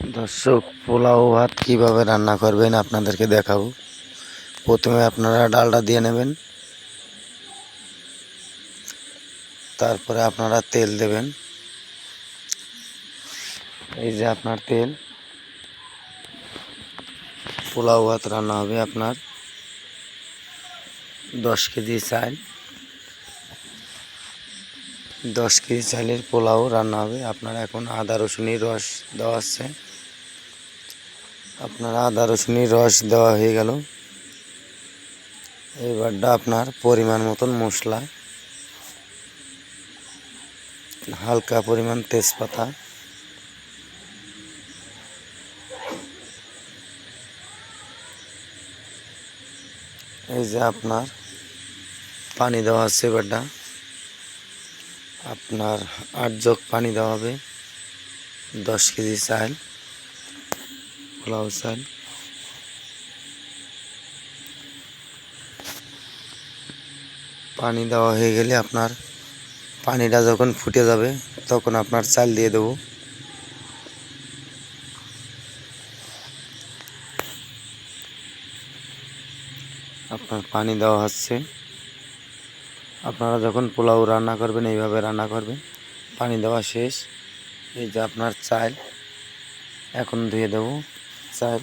দর্শক, পোলাও ভাত কীভাবে রান্না করবেন আপনাদেরকে দেখাবো। প্রথমে আপনারা ডালটা দিয়ে নেবেন। তারপরে আপনারা তেল দেবেন। এই যে আপনার তেল। পোলাও ভাত রান্না হবে আপনার দশ কেজি চাল। দশ কেজি চালের পোলাও রান্না হবে। আপনার এখন আদা, রসুনের রস দেওয়া আছে। আপনার আদা, রসুনের রস দেওয়া হয়ে গেল। এবারটা আপনার পরিমাণ মতন মশলা। হালকা পরিমাণ তেজপাতা। এই যে আপনার পানি দেওয়া আছে এবারটা আপনার আট জগ পানি দেওয়া হবে। দশ কেজি চাল, পোলাও চাল। পানি দেওয়া হয়ে গেলে আপনার পানিটা যখন ফুটে যাবে, তখন আপনার চাল দিয়ে দেবো। আপনার পানি দেওয়া হচ্ছে। আপনারা যখন পোলাও রান্না করবেন, এইভাবে রান্না করবেন। পানি দেওয়া শেষ। এই যে আপনার চাল, এখন ধুয়ে দেব চাল।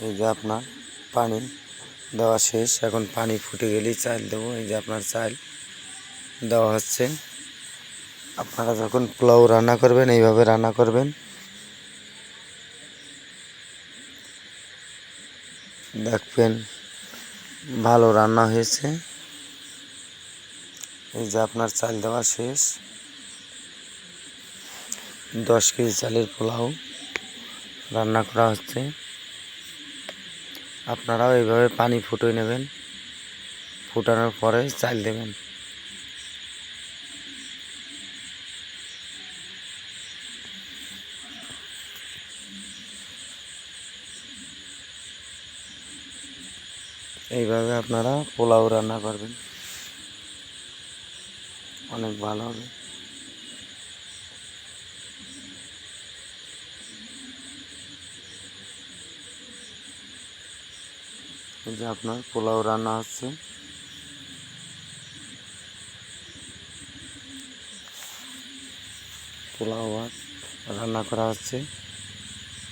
এই যে আপনার পানি দেওয়া শেষ। এখন পানি ফুটে গেলেই চাল দেবো। এই যে আপনার চাল দেওয়া হচ্ছে। আপনারা যখন পোলাও রান্না করবেন, এইভাবে রান্না করবেন। দেখবেন ভালো রান্না হয়েছে। এই যে আপনার চাল দেওয়া শেষ। দশ কেজি চালের পোলাও রান্না করা হচ্ছে। আপনারাও এইভাবে পানি ফুটিয়ে নেবেন, ফুটানোর পরে চাল দেবেন। এইভাবে আপনারা পোলাও রান্না করবেন। অনেক ভালো হবে। যে আপনার পোলাও রান্না হচ্ছে। পোলাও ভাত রান্না করা হচ্ছে।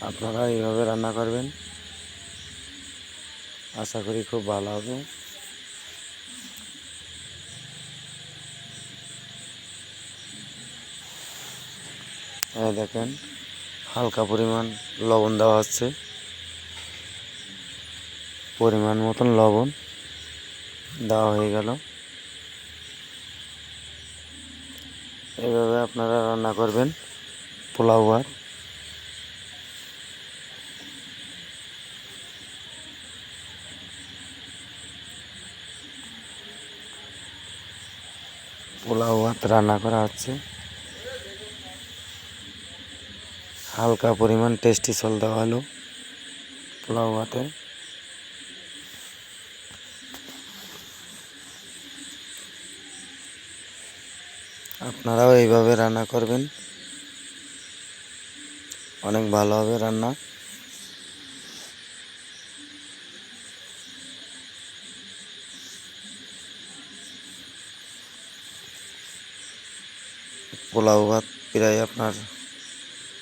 আপনারা এইভাবে রান্না করবেন। আশা করি খুব ভালো হবে। দেখেন, হালকা পরিমাণ লবণ দেওয়া হচ্ছে। পরিমাণ মতন লবণ দেওয়া হয়ে গেল। এভাবে আপনারা রান্না করবেন পোলাও ভাত। পোলাও ভাত রান্না করা হচ্ছে। হালকা পরিমাণ টেস্টি সল দেওয়া হলো পোলাও ভাতে আপনারাও এইভাবে রান্না করবেন। অনেক ভালো হবে রান্না। পোলাও ভাত প্রায় আপনার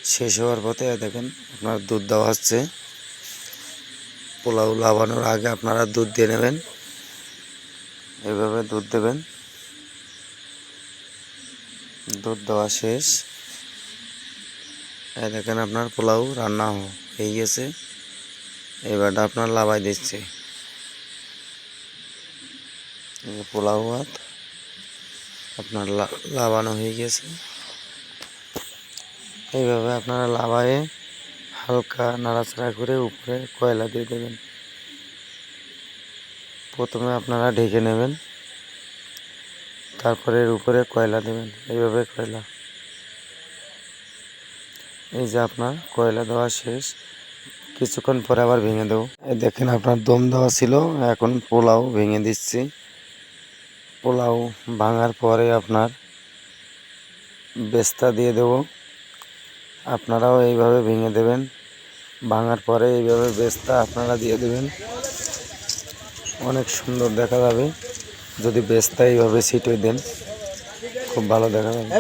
শেষ হওয়ার পথে, দেখেন আপনার দুধ দেওয়া হচ্ছে। পোলাও লাগানোর আগে আপনারা দুধ দিয়ে নেবেন। এভাবে দুধ দেবেন। দুধ দেওয়া শেষ। দেখেন আপনার পোলাও রান্না হয়ে গেছে। এবারটা আপনার লাভাই দিচ্ছে। পোলাও ভাত। আপনার লাভানো হয়ে গেছে। এইভাবে আপনারা লাভায়ে হালকা নাড়াচাড়া করে উপরে কয়লা দিয়ে দেবেন। প্রথমে আপনারা ঢেকে নেবেন। তারপরে এর উপরে কয়লা দেবেন। এইভাবে কয়লা। এই যে আপনার কয়লা দেওয়া শেষ। কিছুক্ষণ পরে আবার ভেঙে দেবো। দেখেন আপনার দম দেওয়া ছিল, এখন পোলাও ভেঙে দিচ্ছি। পোলাও ভাঙার পরে আপনার বেস্তা দিয়ে দেব। আপনারাও এইভাবে ভেঙে দেবেন। ভাঙার পরে এইভাবে বেস্তা আপনারা দিয়ে দেবেন। অনেক সুন্দর দেখা যাবে। যদি বেস্তা এইভাবে ছিটে দেন, খুব ভালো দেখা যাবে।